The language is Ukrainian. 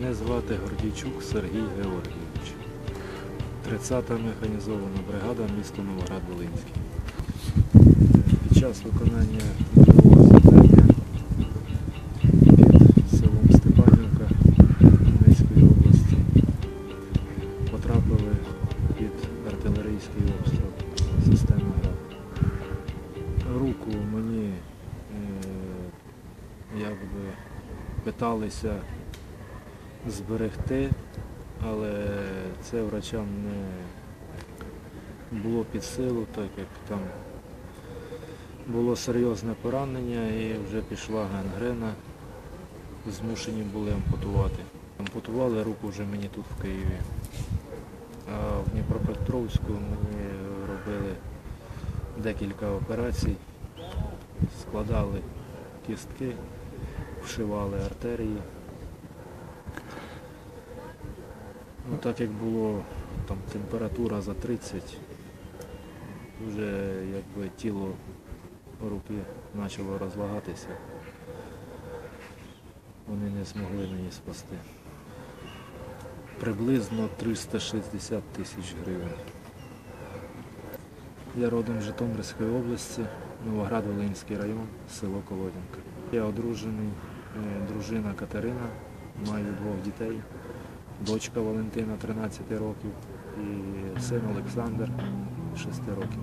Мене звати Гордійчук Сергій Георгійович. 30-та механізована бригада місто Новоград-Волинський. Під час виконання бойового завдання під селом Степанівка Донецької області потрапили під артилерійський обстріл системи ГРАД. Руку мені е, якби питалися зберегти, але це врачам не було під силу, так як там було серйозне поранення і вже пішла гангрена, змушені були ампутувати. Ампутували руку вже мені тут в Києві. А в Дніпропетровську мені робили декілька операцій, складали кістки, вшивали артерії. Так як було там температура за 30, вже якби тіло руки почало розлагатися. Вони не змогли мені спасти. Приблизно 360 тисяч гривень. Я родом з Житомирської області, Новоград-Волинський район, село Колодянка. Я одружений, е, дружина Катерина, маю двох дітей, дочка Валентина 13 років і син Олександр 6 років.